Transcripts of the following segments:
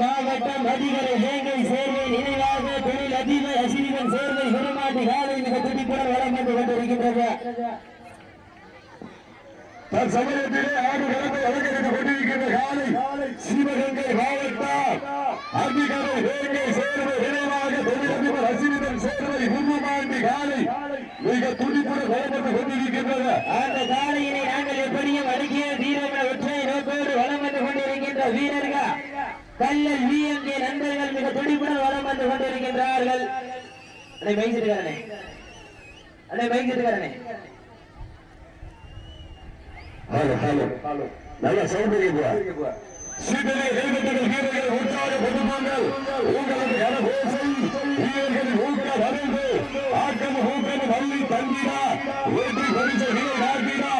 மாவட்டம் அதிகரை வேங்கை சேர்வை நினைவாக தொழில் அதிபர் அசிரிவன் சேர்வை குருமாட்டி காலை மிக துடிப்புடன் வளம் கொண்டிருக்கின்றது தன் சமூகத்திலே ஆடு கடந்து கொண்டிருக்கின்ற காலை சிவகங்கை மாவட்டம் அதிகரை வேங்கை சேர்வை நினைவாக தொழிலதிபர் அசிரிதன் சேர்வை குருமாண்டி காலை மிக துடிப்புடன் வளம் வந்து கொண்டிருக்கின்றது. அந்த காலையினை நாங்கள் எப்படியும் அடக்கிய வீரர்கள் ஒற்றை நோக்கோடு வளம் வந்து கொண்டிருக்கின்ற வீரர்கள். கல்லல் விஎம்கே நண்பர்கள் மிக துடிப்புடன் வளம் வந்து கொண்டிருக்கின்றார்கள். அடே வைத்திருக்காரனே அடே வைத்திருக்காரனே ஹலோ ஹலோ. நல்ல வீரர்கள் உற்சாக உங்களது கனகோசை வீரர்கள் ஊக்க வரைந்து ஆக்கம் ஊக்கம் வள்ளி தங்கினா வெற்றி பரிச வீரர் காட்டினா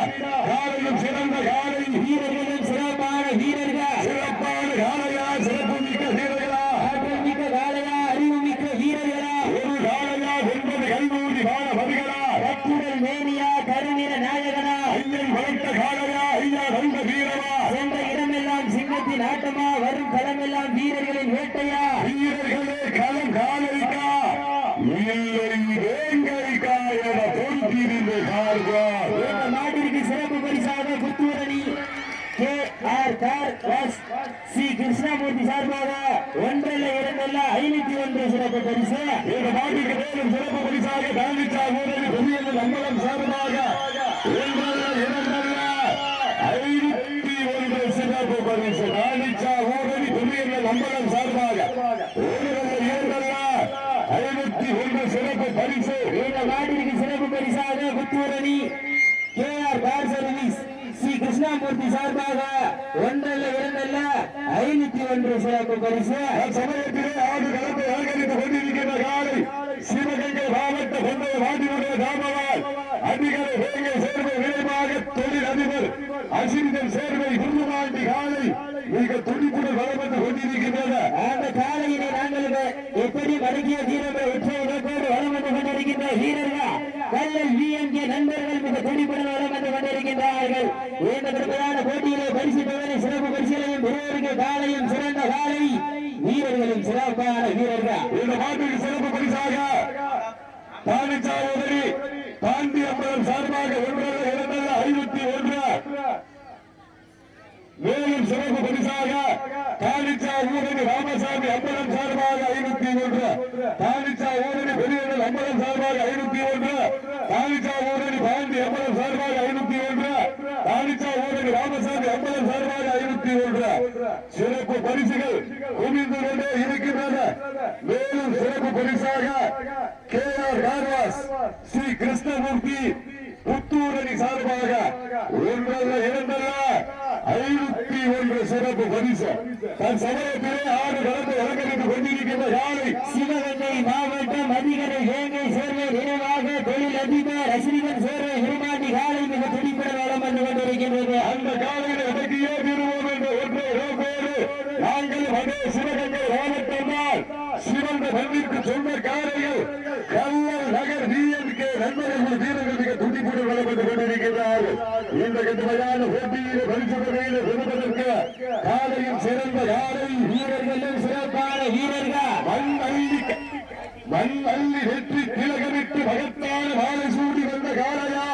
காலையும் சிறந்த காலை வீரர்களும் சிறப்பான வீரர்கள் சிறப்பான காலையா சிறப்பு மிக்க வீரர்களா ஆற்றல் மிக்க காளையா அறிவு மிக்க வீரர்களா ஒரு காலையா ஒன்பது கைகூடி வாழ வருகிறா கட்டுடல் மேனியா கருநிற நாயகனா ஐயன் வளர்த்த காலையா ஐயா வந்த வீரமா சென்ற இடமெல்லாம் சிங்கத்தின் ஆட்டமா வரும் களமெல்லாம் வீரர்களின் வேட்டையா வீரர்களே களம் காலைக்கா இல்லை வேங்கைக்கா என தோன்றியிருந்த கால்வார் இந்த நாட்டிற்கு சிறப்பு பரிசாக Puthurani K R car wash C Krishnamoorthy சார்பாக ஒன்றல்ல இரண்டல்ல ஐநூத்தி ஒன்று சிறப்பு பரிசு இந்த நாட்டுக்கு மேலும் சிறப்பு பரிசாக காந்திச்சா ஊரில் பெரிய நம்பலம் சார்பாக ஒன்றல்ல இரண்டல்ல ஐநூத்தி ஒன்று சிறப்பு பரிசு காந்திச்சா ஊரில் பெரிய நம்பலம் சார்பாக ஒன்றல்ல இரண்டல்ல ஐநூத்தி ஒன்று சிறப்பு பரிசு இந்த நாட்டிற்கு சிறப்பு பரிசாக Puthurani K R car service C Krishnamoorthy சார்பாக ஒன்றல்ல இரண்டல்ல ஐநூத்தி ஒன்று சிறப்பு பரிசு சமயத்திலே ஆடு கலந்து அலங்கரித்துக் கொண்டிருக்கின்ற காலை சிவகங்கை மாவட்ட பொந்தைய வாட்டினுடைய தாமவால் அதிகாரி வேங்கை சேர்வை விரைவாக தொழில் அதிபர் அசிந்தன் சேர்வை குருமாண்டி காலை மிக துடிப்புடன் வளம் வந்து கொண்டிருக்கின்றன அந்த காலையினை நாங்கள் எப்படி மடக்கிய வீரர்கள் ஒற்றை இலக்கோடு வளம் வந்து கொண்டிருக்கின்ற வீரர்கள் கல்லல் விஎம்கே நண்பர்கள் மிக துடிப்புடன் வளம் வந்து கொண்டிருக்கின்றார்கள் இந்த பெருமையான போட்டியிலே பரிசு தொகை சிறப்பு பரிசுகளையும் பெறுவதற்கு காலையும் சிறந்த காலை வீரர்களும் சிறப்பான வீரர்கள் இந்த மாட்டிற்கு சிறப்பு பரிசாக தானிச்சா உதவி பாண்டி அம்பலம் சார்பாக ஒன்றல்ல இரண்டல்ல ஐநூத்தி ஒன்று மேலும் சிறப்பு பரிசாக தானிச்சா ஊரணி ராமசாமி அம்பலம் சார்பாக ஐநூத்தி ஒன்று தானிச்சா ஊரணி பெரியவர்கள் அம்பலம் சார்பாக ஐநூத்தி ஒன்று தானிச்சா ஊரணி பாண்டி அம்பலம் சார்பாக ஐநூத்தி ஒன்று தானிச்சா ஊரணி ராமசாமி அம்பலம் சார்பாக ஐநூத்தி ஒன்று சிறப்பு பரிசுகள் குவிந்து கொண்டே இருக்கின்றன மேலும் சிறப்பு பரிசாக K R car wash Sri Krishnamoorthy Puthurani சார்பாக ஒன்றல்ல இரண்டல்ல ஐநூத்தி ஒன்று சிறப்பு பரிசு தன் சமயத்திலே ஆடு கலந்து அலங்கரித்துக் கொண்டிருக்கின்ற காலை சிவகங்கை மாவட்டம் அதிகரை வேங்கை சேர்வை நினைவாக தொழில் அதிபர் அஸ்ரீவன் சேர்வை விரும்பாண்டி காலை மிக துடிப்புடன் வளம் வந்து கொண்டிருக்கின்றது அந்த காலையில் அடக்கியே தீருவோம் என்ற ஒற்றை நோக்கோடு நாங்கள் அதே சிவகங்கை மாவட்டம் தான் சிவந்த மண்ணிற்கு சொந்த காரைகள் கல்லல் நகர் டிஎம்கே நண்பர்கள் வீரர்கள் மிக துடிப்புடன் வளர்ந்து கொண்டிருக்கிறார்கள் இந்த கடுமையான போட்டியிலே பரிசு தொகையிலே பெறுவதற்கு காலையும் சிறந்த காலை வீரர்களும் சிறப்பான வீரர்கள் மண் அள்ளி மண் அள்ளி வெற்றி திலகமிட்டு மகத்தான மாலை சூடி வந்த காளையா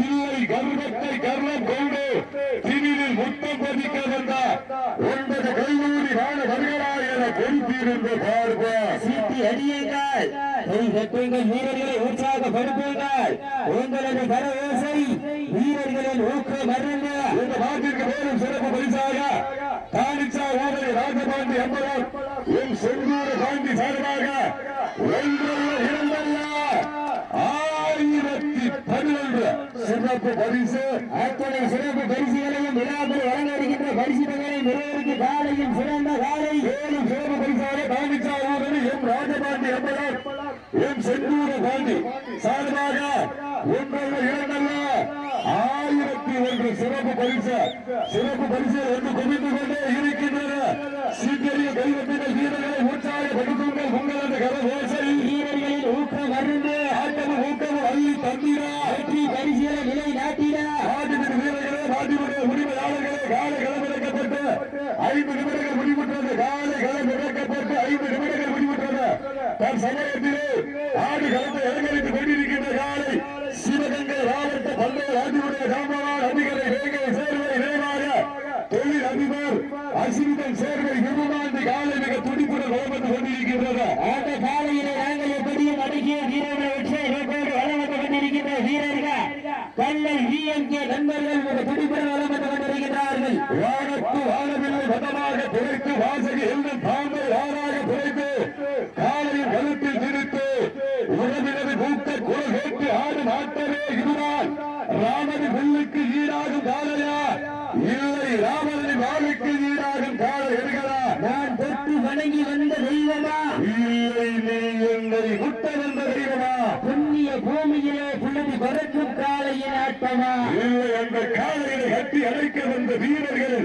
இல்லை கர்வத்தை கர்வம் கொண்டு திணிலில் முத்தம் பதிக்க வந்த ஒன்பது கல்லூரி வாழ வருகிறா என பொறுத்திருந்த பார்ப்பார் சீட்டி அடியுங்கள் கை கட்டுங்கள் வீரர்களை உற்சாகப்படுத்துங்கள் உங்களது கர ஓசை வீரர்களின் ஊக்கம் அருங்க இந்த நாட்டிற்கு மேலும் சிறப்பு பரிசாக காணிச்சா ஊரடி ராஜபாண்டி என்பவர் என் செந்தூர பாண்டி சார்பாக ஒன்றல்ல இரண்டல்ல. ஆயிரத்தி பன்னிரண்டு சிறப்பு பரிசு அத்தனை சிறப்பு பரிசுகளையும் விழாக்கள் வழங்க இருக்கின்ற பரிசுகளை பெறுவதற்கு காலையும் சிறந்த காலை. சிறப்பு பரிசு. சிறப்பு பரிசு என்று குவித்துக் கொண்டே இருக்கின்றன. சீக்கிரிய கைவட்டுங்கள் வீரர்களை உற்சாகப்படுத்துங்கள். உங்களது கரவேசரி வீரர்களின் ஊக்கம் அருந்து. ஆட்டமும் ஊக்கமும் அள்ளி தந்தீரா வெற்றி பரிசீல நிலை நாட்டினா நாட்டின் வீரர்களே நாட்டினுடைய உரிமையாளர்களே கால களமிறக்கப்பட்டு ஐந்து நிமிடங்கள் முடிவுற்றது. கால களமிறக்கப்பட்டு ஐந்து நிமிடங்கள் முடிவுற்றது. தன் சமயத்தில் துடிப்புடன் வளர்ந்து கொண்டிருக்கின்றது அந்த காலையிலே நாங்கள் எப்படியும் அடக்கிய வீரர்கள் வெற்றி நோக்கோடு வளம் வந்து கொண்டிருக்கின்ற வீரர்கள் கல்லல் விஎம்கே நண்பர்கள் மிக துடிப்புடன் வளம் வந்து கொண்டிருக்கிறார்கள் வானத்து வானவில்லை வதமாக புரைத்து வாசகி எல்லும் பாம்பை ஆறாக புரைத்து காலையின் கழுத்தில் திரித்து உறவினரை கூட்ட குரல் கேட்டு ஆடு நாட்டவே இதுதான் ராமனின் வில்லுக்கு ஈடாகும் காலையா இல்லை ராமனின் வாளுக்கு ஈடாகும் காலை என்கிறா நான் தொட்டு வணங்கி வந்த தெய்வமா இல்லை நீ என்னை குட்ட வந்த தெய்வமா புண்ணிய பூமியிலே புழுதி பறக்கும் காலையின் ஆட்டமா இல்லை அந்த காலையை கட்டி அழைக்க வந்த வீரர்கள்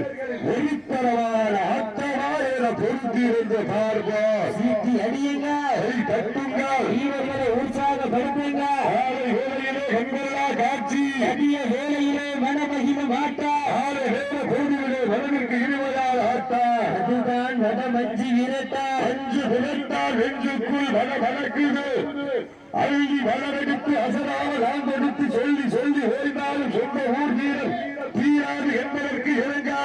ஒளித்தரவான ஆட்டமா என பொருத்தியிருந்த பார்ப்போம் சீட்டி அடியுங்க. கை தட்டுங்கள் வீரர்களை உற்சாகப்படுத்துங்க. காலை வேளையிலே கண்கொள்ளா காட்சி. அடிய வேலையிலே மனமகிழ மாட்டா. காலை வேத கோடியிலே வரவிற்கு இருவதால் ஆட்டா. அதுதான் வடமஞ்சி விரட்டா. அஞ்சு விளைத்தால் நெஞ்சுக்குள் வள வளர்க்குது அழுகி வளரெடுத்து அசராக நான் கொடுத்து சொல்லி சொல்லி சொந்த ஊர் வீரர் தீராது என்பதற்கு இறங்கா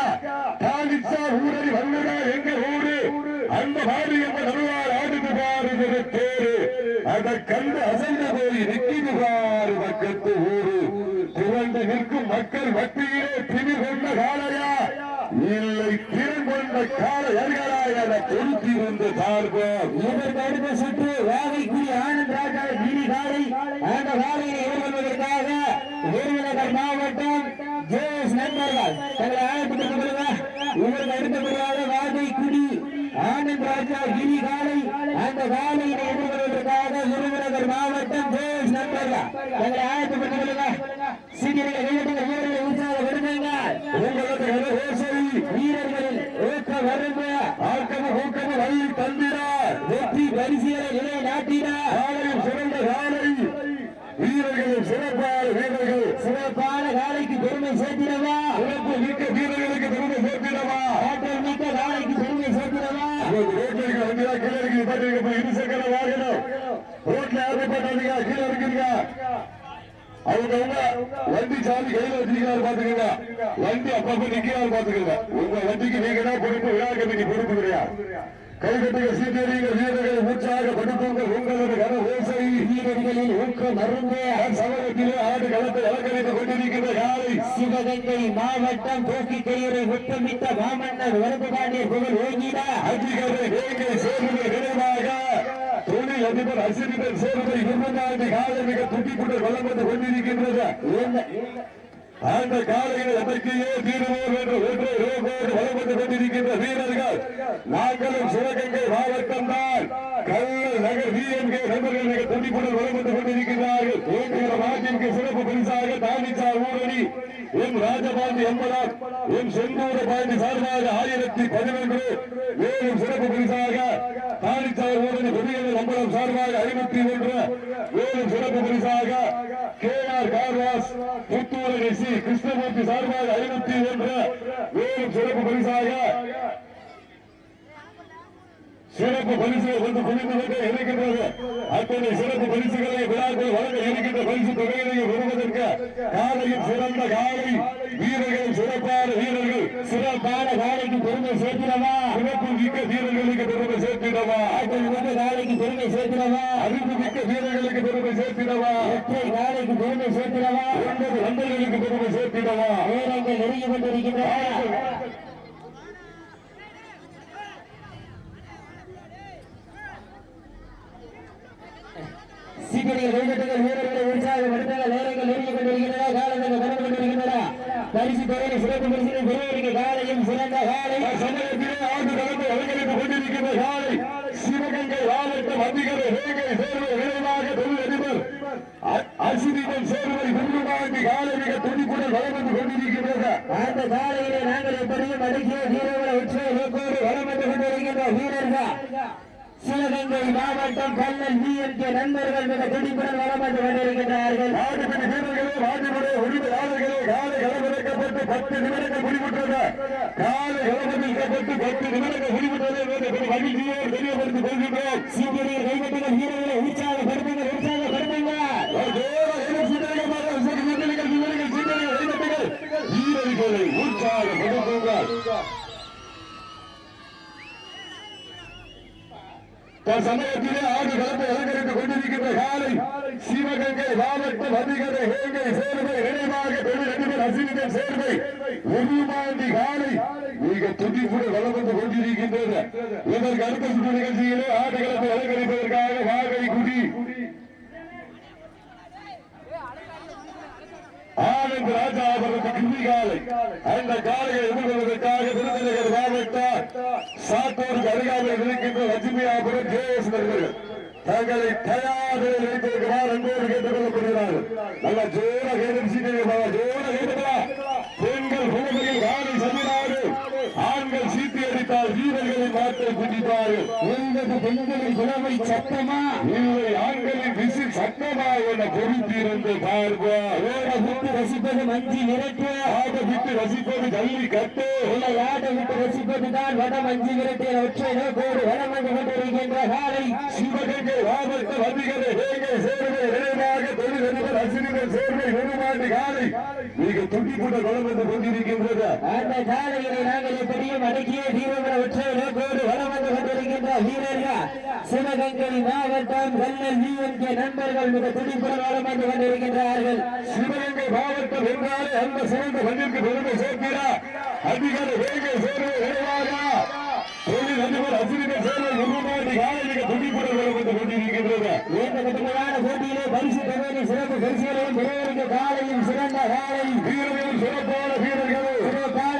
தாலிச்சா ஊரடி வல்லடா எங்க ஊரு? அந்த பாடு என்ற நடுவார் ஆடுது பாரு தேரு. அதை கண்டு அசைந்த போய் நிக்கிது பாரு பக்கத்து ஊரு. திரண்டு நிற்கும் மக்கள் மத்தியிலே திணி கொண்ட காலையா இல்லை திறன் கொண்ட கால எர்களா என பொருத்தியிருந்த பார்ப்போம். இவர் அடுத்த சுற்று வாகைக்குடி ஆனந்த் ராஜா கிரி காலை அந்த காலையை எதிர்கொள்வதற்காக விருதுநகர் மாவட்டம் ஜேஎஸ் நண்பர்கள். தங்களை ஆயத்துக் கொள்ளுங்க. இதற்கு அடுத்தபடியாக குடி ஆனந்த் ராஜா கிரி காலை அந்த காலையினை எதிர்கொள்வதற்காக விருதுநகர் மாவட்டம் ஜேஎஸ் நண்பர்கள். தங்களை ஆயத்துக் கொள்ளுங்க. சீனியர்களை கையெழுத்துங்க உற்சாகப்படுத்துங்க உங்களது கரகோசை வீரர்களில் ஊக்க வருங்க ஆக்கம ஊக்கம வழி தந்தினார் வெற்றி பரிசுகளை நிலை நாட்டினார் காலையில் சிறந்த காலை வீரர்களின் சிறப்பான வீரர்கள் சிறப்பான காலைக்கு பெருமை சேர்த்திடவா சிறப்பு மிக்க வீரர்களுக்கு பெருமை சேர்த்திடவா ஆற்றல் மிக்க காலைக்கு பெருமை சேர்த்திடவா ரோட்ல இருக்கிற வண்டியா கீழே இருக்கு பாத்தீங்க இருசக்கர வாகனம் ரோட்ல யாரும் பாத்தீங்க கீழே இருக்குங்க அவங்க அவங்க வண்டி சாவி கையில வச்சிருக்காரு பாத்துக்கங்க வண்டி அப்பப்ப நிக்கிறாரு பாத்துக்கங்க உங்க வண்டிக்கு நீங்க தான் பொறுப்பு விழா கமிட்டி பொறுப்பு கிடையாது கைகட்டுக சீட்டறிங்க வீரர்களை உற்சாகப்படுத்துங்கள் உங்களது கன ஓசை வீரர்களில் ஊக்க மருங்க. சமூகத்திலே ஆடு களத்தை அலங்கரித்துக் கொண்டிருக்கின்ற காலை சிவகங்கை மாவட்டம் போக்கி முத்தமிட்ட மாமன்னர் வரது புகழ் ஓங்கிடா. வேங்கை சேர்ந்த அதிபர் அசிரிதர் சேர்ந்த இருபதாண்டு காலை மிக துட்டிக்குடன் வளம் வந்து கொண்டிருக்கின்றது. அந்த காலையில் எதற்கையே தீருவோம் என்று ஒன்றை ரோகோடு வளம் வந்து கொண்டிருக்கின்ற வீரர்கள். நாங்களும் சிவகங்கை மாவட்டம் தான். கல்லல் நகர் விஎம்கே நண்பர்கள் மிக துடிப்புடன் வளம் வந்து கொண்டிருக்கிறார்கள் நாட்டிற்கு சிறப்பு பரிசாக தானிச்சா ஊரணி எம் ராஜபாண்டி எம்பதாம் எம் செந்தூர பாண்டி சார்பாக ஆயிரத்தி பதினொன்று. மேலும் சிறப்பு பரிசாக தானிச்சா ஊரணி பெரியவர் நம்பலம் சார்பாக ஐநூத்தி ஒன்று மேலும் சிறப்பு பரிசாக K R car wash Puthur C Krishnamoorthy சார்பாக ஐநூத்தி ஒன்று மேலும் சிறப்பு பரிசாக சிறப்பு பரிசுகள் வந்து குவிந்து கொண்டே இருக்கின்றது அத்தனை சிறப்பு பரிசுகளை விழாக்கள் வழங்க இருக்கின்ற பரிசு தொகையினை பெறுவதற்கு காலையில் சிறந்த காலை வீரர்கள் சிறப்பான வீரர்கள் சிறப்பான காலைக்கு பெருமை சேர்க்கிறவா சிறப்பு மிக்க வீரர்களுக்கு பெருமை சேர்க்கிறவா ஆற்றல் மிக்க காலைக்கு பெருமை சேர்க்கிறவா அறிவு மிக்க வீரர்களுக்கு பெருமை சேர்க்கிறவா ஒற்றை நாளைக்கு பெருமை சேர்க்கிறவா ஒன்பது நண்பர்களுக்கு பெருமை சேர்த்திடவா நேரங்கள் நெருங்கி கொண்டிருக்கின்றன சீக்கிரம் கைதட்டுங்கள் வீரர்களை உற்சாகப்படுத்துங்கள் நேரங்கள் நெருங்கி கொண்டிருக்கின்றன காலங்கள் கடந்து கொண்டிருக்கின்றன பரிசு தொகையை சிறப்பு பரிசினை பெறுவதற்கு காலையும் சிறந்த காலை சமயத்திலே ஆண்டு நடந்து அலங்கரித்துக் கொண்டிருக்கின்ற காலை சிவகங்கை மாவட்டம் அதிகாரி வேங்கை சேர்வை விரைவாக தொழில் அதிபர் அசிரிதன் சேர்வை விருதுமாண்டி காலை மிக துணிப்புடன் வளம் வந்து கொண்டிருக்கின்றது அந்த காலையிலே நாங்கள் எப்படியும் அடக்கிய வீரர்களை உற்சாக நோக்கோடு வளம் வந்து கொண்டிருக்கின்ற வீரர்கள். சிவகங்கை மாவட்டம் கல்லல் விஎம்கே நண்பர்கள் மிக துடிப்புடன் வளம் வந்து கொண்டிருக்கின்றார்கள். ஆடுபிடி வீரர்கள் வீரர்களே வாஜிபுடைய உரிமையாளர்களே காலை களமிறக்கப்பட்டு பத்து நிமிடங்கள் முடிவுற்றது. காலை களமிறக்கப்பட்டு பத்து நிமிடங்கள் முடிவுற்றது. என்பதை மகிழ்ச்சியோடு தெரியப்படுத்திக் கொள்கின்றோம். கைப்பற்றுங்கள் வீரர்களை உற்சாகப்படுத்துங்கள் சமயத்திலே ஆடு களத்தை அலங்கரித்துக் கொண்டிருக்கின்ற காலை சிவகங்கை மாவட்டம் அதிகரை வேங்கை சேர்வை நினைவாக தொழிலதிபர் அசிரிதன் சேர்வை. உருமாண்டி காலை மிக துடிப்புடன் வளம் வந்து கொண்டிருக்கின்றது. இதற்கு அடுத்த சுற்று நிகழ்ச்சியிலே ஆடு களத்தை அலங்கரிப்பதற்காக வாகை குடி. ஆனந்த் ராஜா அவரது கிருமி காலை. அந்த காலையை எதிர்கொள்வதற்காக சாத்தூருக்கு அருகாமையில் இருக்கின்ற லட்சுமியாபுரம் ஜேஎஸ் அவர்கள் தங்களை தயார் நிலையில் வைத்திருக்கிறார் அன்போடு கேட்டுக் கொள்ளப்படுகிறார்கள் நல்ல ஜோர கேட்டு ஜோர கேட்டுங்களா பெண்கள் குழந்தைகள் காலை சந்தினாரு ஆண்கள் சீட்டி அடித்தால் வீரர்களின் வார்த்தை குடிப்பார்கள் உங்களது பெண்களின் குலவை சத்தமா? இல்லை ஆண்களின் சட்டமா என பொறுத்திருந்து பார்ப்பார் ஓட விட்டு ரசிப்பது மஞ்சி விரட்டு. ஆட விட்டு ரசிப்பது ஜல்லி கட்டு. இல்லை ஆட விட்டு ரசிப்பது தான் வட மஞ்சி விரட்டிய ஒற்றை நோக்கோடு வடம் வந்து கொண்டிருக்கின்ற காலை. சிவகங்கை மாவட்ட அதிகாரி வேங்கை சேர்வை நினைவாக தொழிலதிபர் அசிரிதர் சேர்வை நெடுமாண்டி காலை. மிக துண்டிப்புட வளம் வந்து கொண்டிருக்கின்றது அந்த காலையினை நாங்கள் எப்படியும் அடக்கிய தீவிர ஒற்றை நோக்கோடு வடம் வந்து கொண்டிருக்கின்ற வீரர்கள் சிவகங்கை மாவட்டம் கல்லல் விஎம்கே நண்பர்கள் மிக துடிப்புடன் வடம் வந்து கொண்டிருக்கின்றார்கள் சிவகங்கை மாவட்டம் என்றாலே அந்த சிறந்த மண்ணிற்கு பெருமை சேர்க்கிறார் அதிகாரி வேங்கை சேர்வை நினைவாக தொழில் அதிபர் அசிரிதர் சேர்வை நெடுமாண்டி காலை கொண்டிருக்கின்றது. இந்த போட்டியிலே பரிசு சிறப்பு சிறந்த காலை வீரர்களும் சிறப்பான வீரர்களும் சிறப்பான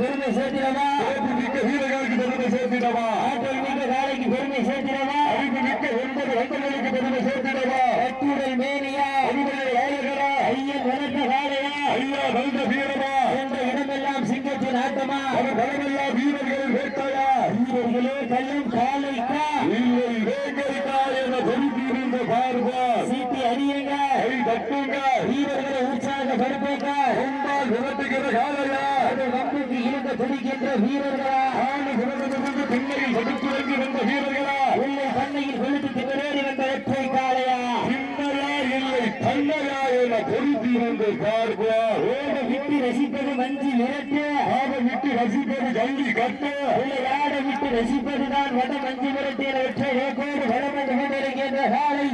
பெருமை சேர்த்திடவா சிறப்பு மிக்க வீரர்களுக்கு பெருமை சேர்த்திடவா ஆற்றல் மிக்க காலைக்கு பெருமை சேர்த்திடவா அறிவு மிக்க ஒன்பது வண்டங்களுக்கு பெருமை சேர்த்திடவா கட்டுடல் மேனியா அறுபது வாழகளா ஐயன் வளர்த்த காலையா ஐயா நல்ல வீரமா என்ற இடமெல்லாம் சிங்கத்தின் ஆட்டமா அது பலமெல்லாம் வீரர்களின் வேட்டையா வீரர்களே கல்லும் காலைக்கா இல்லை வேங்கைக்கா என பொறுத்திருந்த பார்வா சீட்டி அடியுங்க கை தட்டுங்க வீரர்களை உற்சாகப்படுத்துங்க கொண்டால் விரட்டுகிற காலையா அது வம்புக்கு துடிக்கின்ற வீரர்களா? ஆண்டு பிறந்ததிலிருந்து பின்னையில் படுத்துறங்கி வந்த வீரர்களா? உள்ளே பண்ணையில் கொளுத்து திகழேறி வந்த ஒற்றை காளையா? பின்னையா இல்லை தன்னையா என பொறுத்திருந்து பார்வா ஓட விட்டு ரசிப்பது மஞ்சி விரட்டு. ஆக விட்டு ரசிப்பது ஜல்லி கட்டு. விளையாட விட்டு ரசிப்பதுதான் வட மஞ்சு விரட்டிய ஒற்றை நோக்கோடு வடம் வந்து கொண்டிருக்கின்ற காலை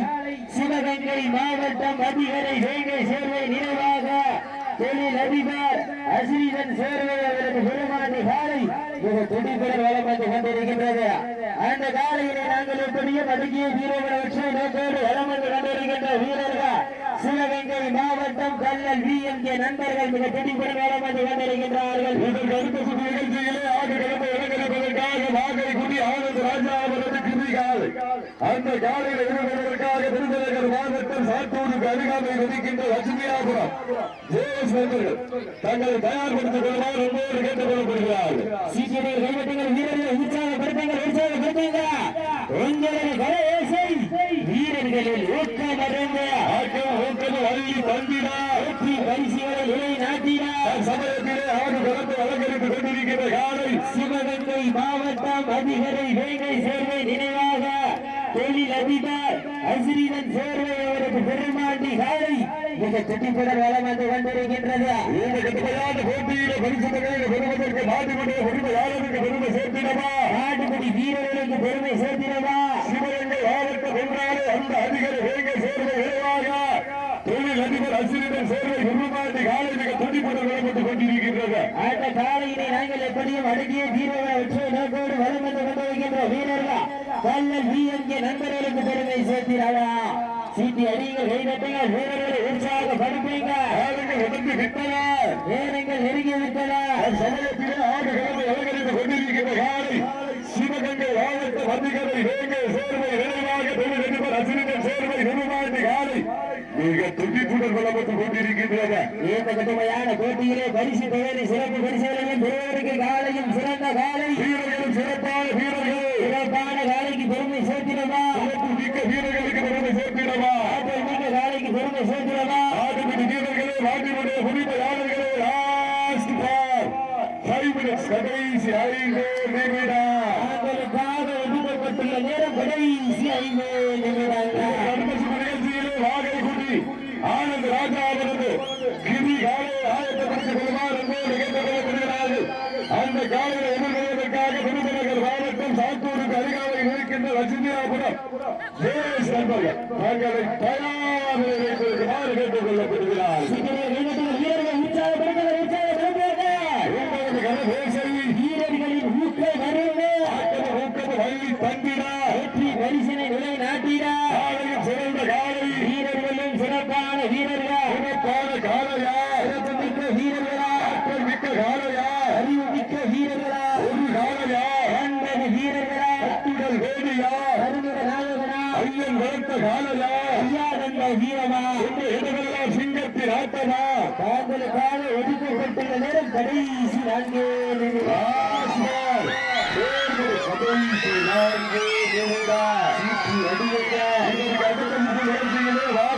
சிவகங்கை மாவட்டம் அதிகரை வேங்கை சேர்வை நினைவாக. தொழில் அதிபர் அசிரீதன் சேர்வை அவரது மிக துடிப்புடன் வளம் வந்து கொண்டிருக்கின்றது. அந்த காலையிலே நாங்கள் எப்படியும் அடுக்கிய வீரர்கள் வச்சு நோக்கோடு வளம் வந்து கொண்டிருக்கின்ற வீரர்கள் சிவகங்கை மாவட்டம் கல்லல் வி விஎம்கே நண்பர்கள் மிக துடிப்புடன் வளம் வந்து கொண்டிருக்கின்றார்கள். இதில் அடுத்த சுற்று நிகழ்ச்சியிலே ஆடு கிடந்த இறங்கப்படுவதற்காக வாகை குடி ஆனந்த் ராஜா அவரது கிரி காலை அந்த காலையில் ஈடுபடுவதற்காக விருதுநகர் மாவட்டம் சாத்தூருக்கு அருகாமை விதிக்கின்ற லட்சுமியாபுரம். ஜே நண்பர்கள் தங்களை தயார்படுத்திக் கொள்வார் என்போடு கேட்டுக் கொள்ளப்படுகிறார்கள் சீக்கிரம் கைவிட்டுங்கள் வீரர்களை உற்சாகப்படுத்துங்கள் உற்சாகப்படுத்துங்க உங்களது கரவேசை வீரர்களில் ஊக்கம் அடைந்து ஆக்கம் ஊக்கம் அள்ளி தந்தினா வெற்றி பரிசுகளை நிலை நாட்டினா சமயத்திலே ஆடு களத்தை அலங்கரித்துக் கொண்டிருக்கின்ற காலை சிவகங்கை மாவட்டம் அதிகரை வேங்கை தொழில் அதிபர் அசிரீதன் சேர்வை அவரது பெருமாண்டி காலை மிக துடிப்புடன் வளம் வந்து கொண்டிருக்கின்றது. இந்த கடுமையான போட்டியில பரிசு தொகையை பெறுவதற்கு நாட்டுடைய உரிமையாளருக்கு பெருமை சேர்த்திடவா? நாட்டுப்படி வீரர்களுக்கு பெருமை சேர்த்திடவா? சிவகங்கை மாவட்டம் என்றாலே அந்த அதிகாரி வேங்க சேர்வை விரைவாக தொழில் அதிபர் அசிரிதன் சேர்வை உருமாண்டி காலை மிக துடிப்புடன் விளம்பட்டுக் கொண்டிருக்கின்றது. அந்த காலையினை நாங்கள் எப்படியும் அடங்கிய வீரர்கள் வெற்றி நோக்கோடு வலம் வந்து கொண்டிருக்கின்ற வீரர்கள்? கல்லல் விஎம்கே நண்பர்களுக்கு பெருமை சேர்த்திடவா சீட்டி அடியுங்கள் கைதட்டுங்கள் வீரர்களை உற்சாகப்படுத்துங்க ஆளுங்கள் உடம்பு விட்டன. நேரங்கள் நெருங்கி விட்டன. சமயத்திலே ஆடு கிழமை அலங்கரித்துக் கொண்டிருக்கின்ற காலை சிவகங்கை மாவட்டம் அதிகாரி வேங்க சேர்வை விரைவாக தொழில் அதிபர் அசிரிதன் சேர்வை உருமாண்டி காலை மிக துடிப்புடன் விளம்பட்டுக் கொண்டிருக்கின்றது இந்த கடுமையான போட்டியிலே பரிசு தொகையை உங்களுக்காக ஒதுக்கப்பட்டுள்ள நேரம் கடைசி ஐந்து நிமிடங்கள். வாகை கூட்டி ஆனந்த் ராஜா அவரது கிரி அந்த காலையில் எதிர்கொள்வதற்காக விருதுநகர் மாவட்டம் சாத்தூருக்கு அருகாமையில் இருக்கின்ற ரஜினியாபுரம் நண்பர்கள் தங்களை சிறப்பான வீரர்கள். சிறப்பான காலையா சிறப்பு மிக்க வீரர்களா. ஆற்றல் மிக்க காலையா அறிவு மிக்க வீரர்களா. ஒரு காலையா ஒன்பது வீரர்களா. கட்டுடல் வேடியா கருமிக நாயகனா. ஐயன் வளர்த்த காலையா ஐயா கண்ட வீரமா இந்த இடமெல்லாம் சிங்கத்தின் ஆட்டமா. தாங்களுக்காக ஒதுக்கப்பட்டுள்ள நேரம் கடைசி நான்கே கடைசி நான்கு அடுத்த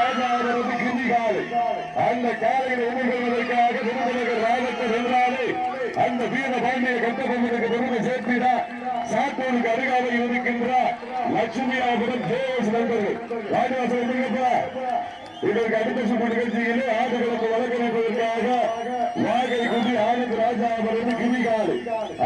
ராஜாபுரத்து வாகைக்குடி கிண்டி காலை அந்த காலையில் எதிர்கொள்வதற்காக விருதுநகர் மாவட்டம் வென்றாலே அந்த வீர பாண்டிய கட்டபொம்மனுக்கு பெருமை சேர்த்திட சாத்தூருக்கு அருகாமையில் இருக்கின்ற லட்சுமியாபுரம் ஜேஎஸ் நண்பர்கள். ராஜவாசல் இதற்கு அடுத்த சுற்று நிகழ்ச்சியிலே ஆடுகளுக்கு வழங்கப்படுவதற்காக வாகை குடி ஆனந்த் ராஜா அவரது கிரிகாலை.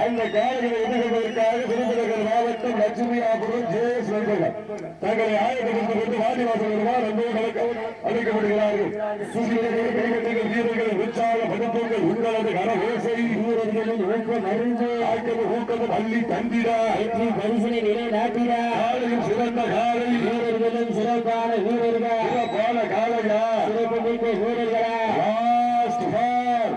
அந்த காலைகளை எதிர்கொள்வதற்காக விருதுநகர் மாவட்டம் லட்சுமியாபுரம் ஜேஎஸ் நண்பர்கள் தங்களை ஆயத்தப்படுத்திக் கொண்டு வாடிவாசல் வருவார் அன்பு கலக்க அழைக்கப்படுகிறார்கள். சுசிலர்கள் கைகட்டிகள் வீரர்கள் உற்சாகப்படுத்துங்கள் உங்களது கரவேசை வீரர்களின் ஊக்கம் அறிந்து ஆக்கமும் ஊக்கமும் அள்ளி தந்திடா. வெற்றி பரிசினை நிலை நாட்டிடா காலையில் சிறந்த காலை வீரர்களும் சிறப்பான வீரர்கள் சிறப்பான காலையா சிறப்பு மிக்க வீரர்களா லாஸ்ட் ஃபார்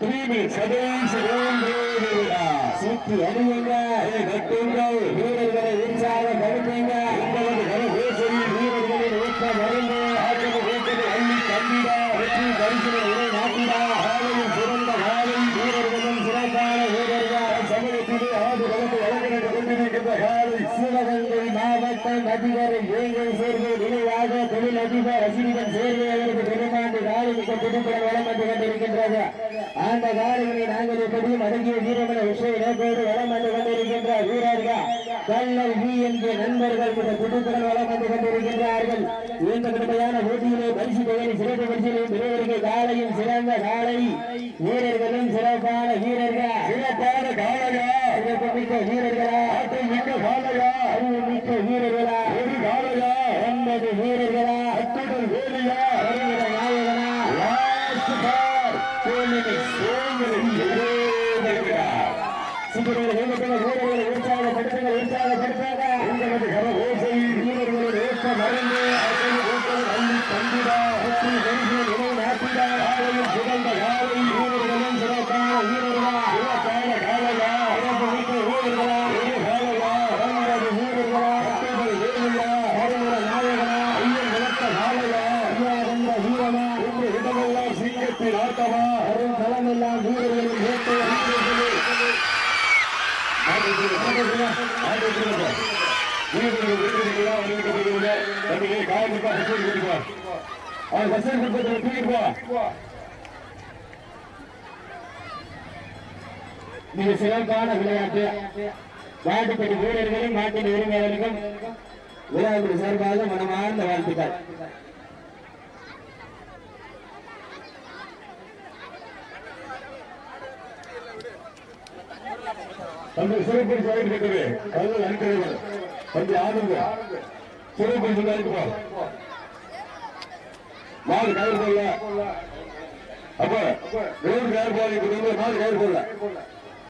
த்ரீ மினிட்ஸ் கடைசி மூன்று நிமிடம். சீட்டி அடியுங்க அதை நட்டுங்கள் வீரர்களை உற்சாகப்படுத்துங்க உங்களது கரவேசையில் வீரர்களின் ஊக்கம் அறிந்து ஆக்கமும் ஊக்கமும் அள்ளி தந்திடா வெற்றி பரிசினை நிலை நாட்டிடா காலையில் சிறந்த காலை வீரர்களும் சிறப்பான வீரர்கள் சமயத்திலே ஆடு வளர்ந்து வழங்கிட்டு கொண்டிருக்கின்ற காலை சிவகங்கை மாவட்டம் அதிகாரி வேங்கை சேர்வை நிலையாக தொழில் அதிபர் ரசிகன் சேர்வை அவருக்கு பெருமாண்டு காலிமிக்க புதுப்படம் வளம் கொண்டிருக்கின்றது அந்த நாங்கள் எப்படியும் அடங்கிய வீரமன விஷய நோக்கோடு வளம் வந்து கொண்டிருக்கின்ற வீரர்கள் கல்லல் வி என்கிற நண்பர்கள் இந்த வளம் வந்து கொண்டிருக்கின்றார்கள். இந்த கடுமையான போட்டியிலே பரிசு தொகையை சிறப்பு காலையும் சிறந்த காலை. வீரர்களும் சிறப்பான வீரர்கள். சிறப்பான ஆற்றல் மிக்க காலையா அறிவு மிக்க வீரர்களா ஒரு காலையா ஒன்பது வீரர்களா அத்துடன் வேலியா வருகிற நாயகனா லாஸ்ட் ஃபார் டூ மினிட்ஸ் சுந்தரவர்கள் வீரர்கள் வீரர்களை உற்சாகப்படுத்துங்கள் உற்சாகப்படுத்தாங்க உங்களது கரவேசையில் வீரர்களின் ஏற்றம் அறிந்து அத்தனை ஊக்கம் அள்ளி தந்திடா வெற்றி பரிசு நிலை நாட்டிடா காலையில் சிறந்த காலை வீரர்களும் சிறப்பான வீரர்களா சிறப்பான காலையா சிறப்பு மிக்க வீரர்களா ஒரு காலையா ஒன்பது வீரர்களா அத்துடன் வேலியா வருகிற நாயகனா ஐயன் வளர்த்த காலையா ஐயா என்ற வீரமா இந்த இடமெல்லாம் சிங்கத்தின் ஆட்டமா வரும் களமெல்லாம் வீரர்களின் வேட்டை மிக சிறப்பான விளையாட்டு மாட்டுப்படி வீரர்களும் மாட்டின் உரிமையாளர்களும் விழாவின் சார்பாக மனமார்ந்த வாழ்த்துக்கள். தங்கள் சிறப்பு சொல்லிட்டு கல்வி அனுப்பிடுங்கள் கொஞ்சம் ஆடுங்க சிறப்பு சொல்லி மாடு கயிறு போடல. அப்ப ரோடு கயிறு போடல இப்ப மாடு கயிறு போடல.